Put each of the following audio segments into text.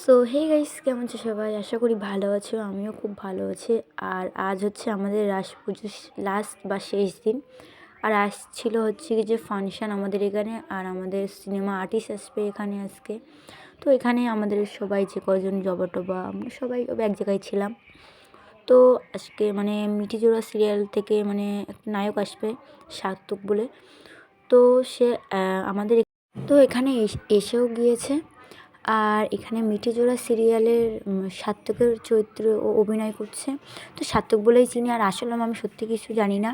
So hey guys কেমন আছো সবাই? আশা করি ভালো আছো, আমিও খুব ভালো আছি। আর আজ হচ্ছে আমাদের রাস পুজোর লাস্ট বা শেষ দিন। আর আসছিল হচ্ছে কি যে ফাংশান আমাদের এখানে, আর আমাদের সিনেমা আর্টিস্ট আসবে এখানে আজকে। তো এখানে আমাদের সবাই যে কজন জবা টবা আমরা সবাই এক জায়গায় ছিলাম। তো আজকে মানে মিঠি জোড়া সিরিয়াল থেকে মানে একটা নায়ক আসবে, সার্থক বলে। তো সে আমাদের তো এখানে এস- এসেও গিয়েছে। আর এখানে মিঠি জোড়া সিরিয়ালের সার্থকের চরিত্রে ও অভিনয় করছে। তো সার্থক বলেই চিনি, আর আসলে আমি সত্যি কিছু জানি না।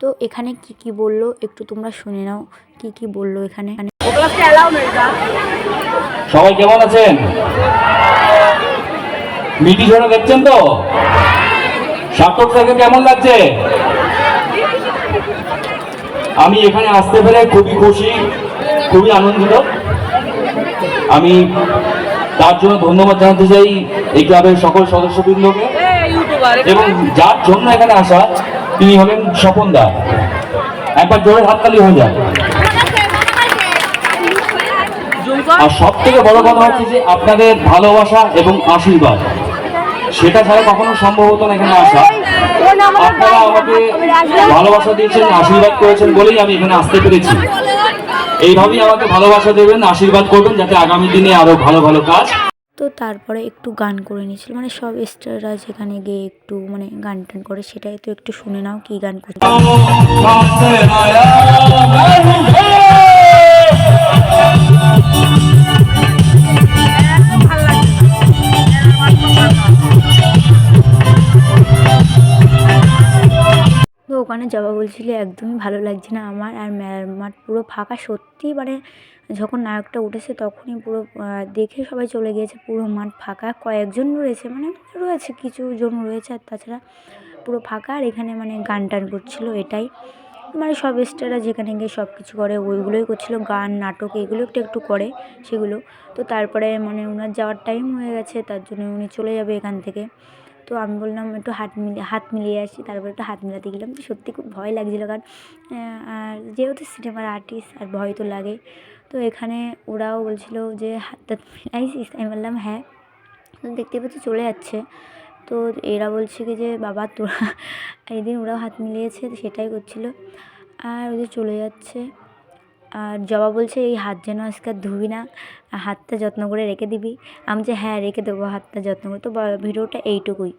তো এখানে কি কি বলল, একটু তোমরা শুনে নাও, কি কি বলল এখানে। সবাই কেমন আছেন? মিটি ঝোড়া দেখছেন তো? সার্থক স্যারকে কেমন লাগছে? আমি এখানে আসতে পেরে খুবই খুশি, খুবই আনন্দিত। আমি তার জন্য ধন্যবাদ জানাতে চাই এই ক্লাবের সকল সদস্যবৃন্দকে। এবং যার জন্য এখানে আসা তিনি হলেন স্বপন দা। একবার জোরে হাততালি হয়ে যায় আর সব থেকে বড় কথা হচ্ছে যে আপনাদের ভালোবাসা এবং আশীর্বাদ সেটা ছাড়া কখনো সম্ভব হতো না এখানে আসা। আপনারা আমাকে ভালোবাসা দিয়েছেন আশীর্বাদ করেছেন বলেই আমি এখানে আসতে পেরেছি। এইভাবেই আমাকে ভালোবাসা দেবেন আশীর্বাদ করবেন যাতে আগামী দিনে আরও ভালো ভালো কাজ তো তারপরে একটু গান করে নিয়েছিল মানে সব স্টাররা যেখানে গিয়ে একটু মানে গান টান করে সেটাই তো একটু শুনে নাও কি গান করছে ওখানে জবা বলছিল, একদমই ভালো লাগছে না আমার। আর মাঠ পুরো ফাঁকা। সত্যি মানে যখন নায়কটা উঠেছে তখনই পুরো দেখে সবাই চলে গিয়েছে। পুরো মাঠ ফাঁকা। কয়েকজন রয়েছে মানে রয়েছে কিছু জন রয়েছে। আর তাছাড়া পুরো ফাঁকা। আর এখানে মানে গান টান করছিল, এটাই। মানে সব স্টাররা যেখানে গিয়ে সব কিছু করে, ওইগুলোই করছিল। গান, নাটক, এগুলো একটু একটু করে সেগুলো। তো তারপরে মানে ওনার যাওয়ার টাইম হয়ে গেছে, তার জন্য উনি চলে যাবে এখান থেকে। তো আমি বললাম একটু হাত মিলিয়ে হাত মিলিয়ে আসি, তারপর একটু হাত মিলাতে গেলাম। তো সত্যি খুব ভয় লাগছিল কারণ আর যেহেতু সিনেমার আর্টিস্ট আর ভয় তো লাগে তো এখানে ওরাও বলছিল যে, হাত টাত মিলাইছিস? আমি বললাম হ্যাঁ। দেখতে পাচ্ছি চলে যাচ্ছে। তো এরা বলছে কি যে, বাবা, তোরা, এই দিন ওরাও হাত মিলিয়েছে সেটাই করছিল। আর ওদের চলে যাচ্ছে। আর জবা বলছে, এই হাত যেন আজকে ধুবি না, হাতটা যত্ন করে রেখে দিবি। আমি যে হ্যাঁ রেখে দেবো হাতটা যত্ন করে। তো ভিডিওটা এইটুকুই।